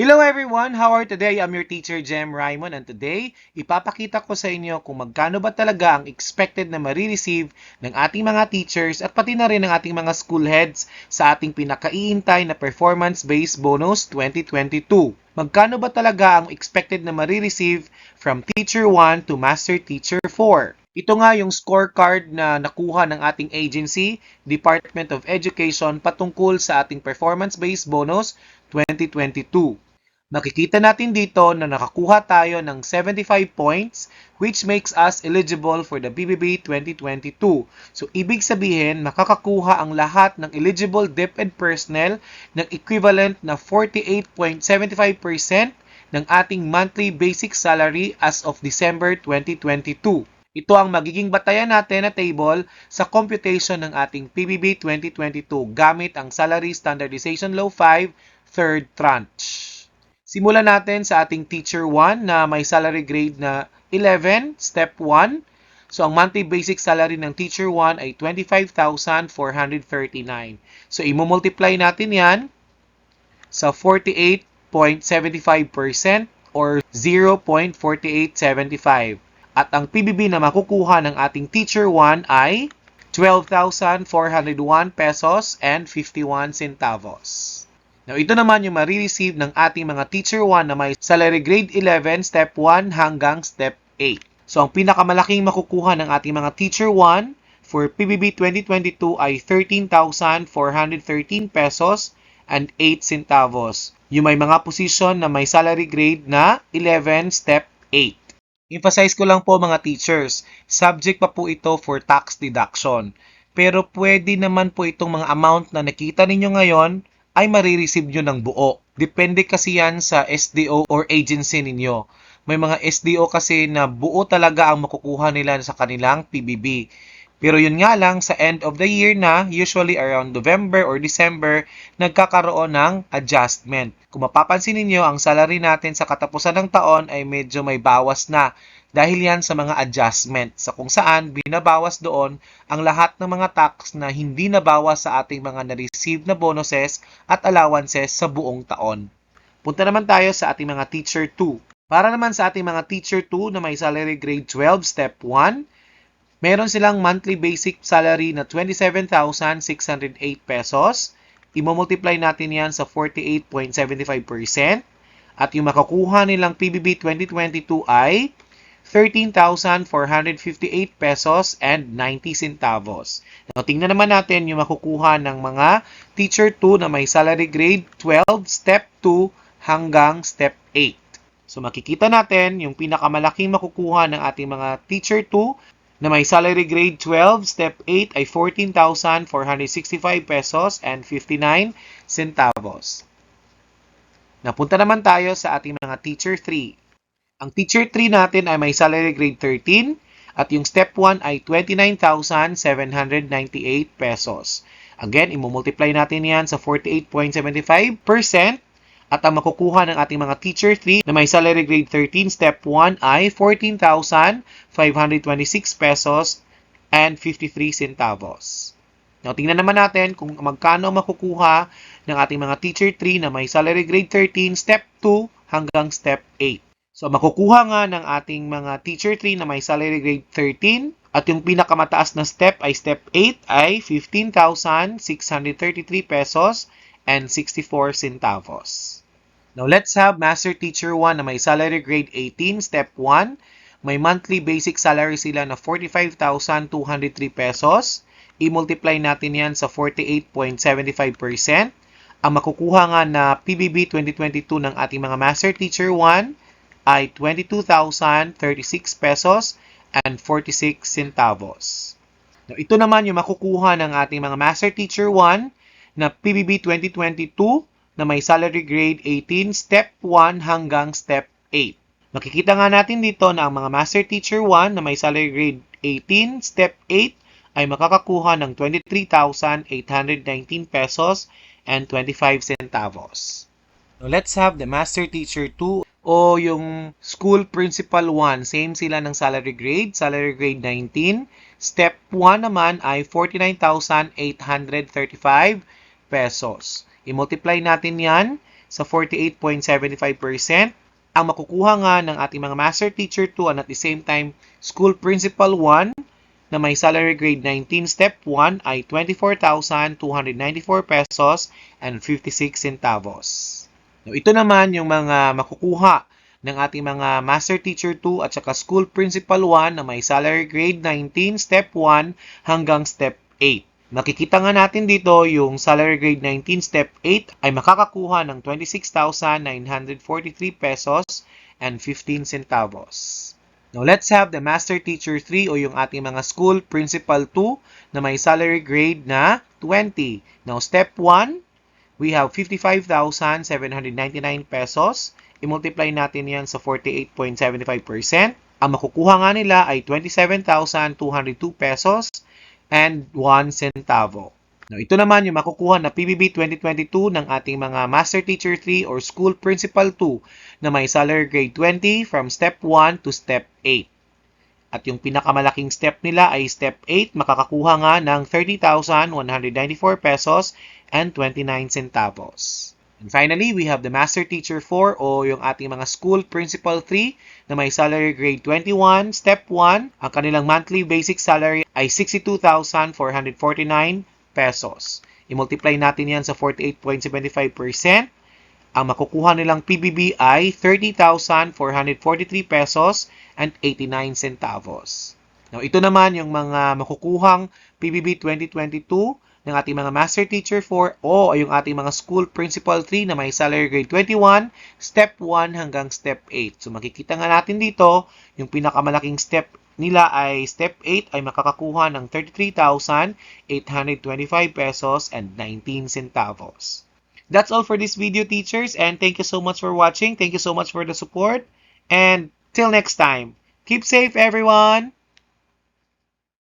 Hello everyone! How are today? I'm your teacher, Jem Raymond, and today, ipapakita ko sa inyo kung magkano ba talaga ang expected na marireceive ng ating mga teachers at pati na rin ng ating mga school heads sa ating pinakaiintay na Performance-Based Bonus 2022. Magkano ba talaga ang expected na marireceive from Teacher 1 to Master Teacher 4? Ito nga yung scorecard na nakuha ng ating agency, Department of Education, patungkol sa ating performance-based bonus 2022. Makikita natin dito na nakakuha tayo ng 75 points which makes us eligible for the BBB 2022. So, ibig sabihin, makakakuha ang lahat ng eligible DepEd personnel ng equivalent na 48.75% ng ating monthly basic salary as of December 2022. Ito ang magiging batayan natin na table sa computation ng ating PBB 2022 gamit ang Salary Standardization Law 5 third tranche. Simulan natin sa ating Teacher 1 na may salary grade na 11, Step 1. So, ang monthly basic salary ng Teacher 1 ay 25,439. So, imumultiply natin yan sa 48.75% or 0.4875. At ang PBB na makukuha ng ating Teacher 1 ay 12,401 pesos and 51 centavos. Now, ito naman yung marireceive ng ating mga Teacher 1 na may salary grade 11, Step 1 hanggang Step 8. So, ang pinakamalaking makukuha ng ating mga Teacher 1 for PBB 2022 ay 13,413 pesos and 8 centavos. Yung may mga position na may salary grade na 11, Step 8. Emphasize ko lang po mga teachers, subject pa po ito for tax deduction. Pero pwede naman po itong mga amount na nakita ninyo ngayon ay marireceive nyo ng buo. Depende kasi yan sa SDO or agency ninyo. May mga SDO kasi na buo talaga ang makukuha nila sa kanilang PBB. Pero yun nga lang, sa end of the year na, usually around November or December, nagkakaroon ng adjustment. Kung mapapansin ninyo, ang salary natin sa katapusan ng taon ay medyo may bawas na dahil yan sa mga adjustment sa kung saan binabawas doon ang lahat ng mga tax na hindi nabawas sa ating mga na-receive na bonuses at allowances sa buong taon. Punta naman tayo sa ating mga Teacher 2. Para naman sa ating mga Teacher 2 na may salary grade 12, Step 1, Meron silang monthly basic salary na 27,608 pesos. Imo-multiply natin yan sa 48.75%. At yung makakuha nilang PBB 2022 ay 13,458 pesos and 90 centavos. Now, tingnan naman natin yung makukuha ng mga Teacher 2 na may salary grade 12, Step 2 hanggang Step 8. So, makikita natin yung pinakamalaking makukuha ng ating mga Teacher 2 na may salary grade 12, step 8 ay 14,465 pesos and 59 centavos. Napunta naman tayo sa ating mga teacher 3. Ang teacher 3 natin ay may salary grade 13 at yung step 1 ay 29,798 pesos. Again, imumultiply natin yan sa 48.75% at ang makukuha ng ating mga teacher 3 na may salary grade 13, step 1 ay 14,526 pesos and 53 centavos. Now, tingnan naman natin kung magkano makukuha ng ating mga teacher 3 na may salary grade 13, step 2 hanggang step 8. So, makukuha nga ng ating mga teacher 3 na may salary grade 13 at yung pinakamataas na step ay step 8 ay 15,633 pesos and 64 centavos. Now, let's have Master Teacher 1 na may salary grade 18, Step 1. May monthly basic salary sila na 45,203 pesos. I-multiply natin yan sa 48.75%. Ang makukuha nga na PBB 2022 ng ating mga Master Teacher 1 ay 22,036 pesos and 46 centavos. Now, ito naman yung makukuha ng ating mga Master Teacher 1 na PBB 2022 na may salary grade 18, step 1 hanggang step 8. Makikita nga natin dito na ang mga Master Teacher 1 na may salary grade 18, step 8 ay makakakuha ng 23,819 pesos and 25 centavos. Now, let's have the Master Teacher 2 o yung School Principal 1. Same sila ng salary grade, salary grade 19. Step 1 naman ay 49,835 pesos. I-multiply natin yan sa 48.75%. Ang makukuha nga ng ating mga Master Teacher 2 and at the same time School Principal 1 na may salary grade 19 step 1 ay 24,294 pesos and 56 centavos. Now, ito naman yung mga makukuha ng ating mga Master Teacher 2 at saka School Principal 1 na may salary grade 19 step 1 hanggang step 8. Makikita nga natin dito yung salary grade 19 step 8 ay makakakuha ng 26,943 pesos and 15 centavos. Now, let's have the Master Teacher 3 o yung ating mga School Principal 2 na may salary grade na 20. Now, step 1, we have 55,799 pesos. I-multiply natin yan sa 48.75%. Ang makukuha nga nila ay 27,202 pesos and 1 centavo. Now, ito naman yung makukuha na PBB 2022 ng ating mga Master Teacher 3 or School Principal 2 na may salary grade 20 from Step 1 to Step 8. At yung pinakamalaking step nila ay Step 8, makakakuha nga ng 30,194 pesos and 29 centavos. And finally, we have the Master Teacher 4 o yung ating mga School Principal 3 na may salary grade 21, Step 1. Ang kanilang monthly basic salary ay 62,449 pesos. I-multiply natin yan sa 48.75%. Ang makukuha nilang PBB ay 30,443 pesos and 89 centavos. Now, ito naman yung mga makukuhang PBB 2022 ng ating mga Master Teacher 4 o yung ating mga School Principal 3 na may salary grade 21, Step 1 hanggang Step 8. So, makikita nga natin dito, yung pinakamalaking step nila ay Step 8 ay makakakuha ng 33,825 pesos and 19 centavos. That's all for this video, teachers, and thank you so much for watching. Thank you so much for the support, and till next time, keep safe, everyone!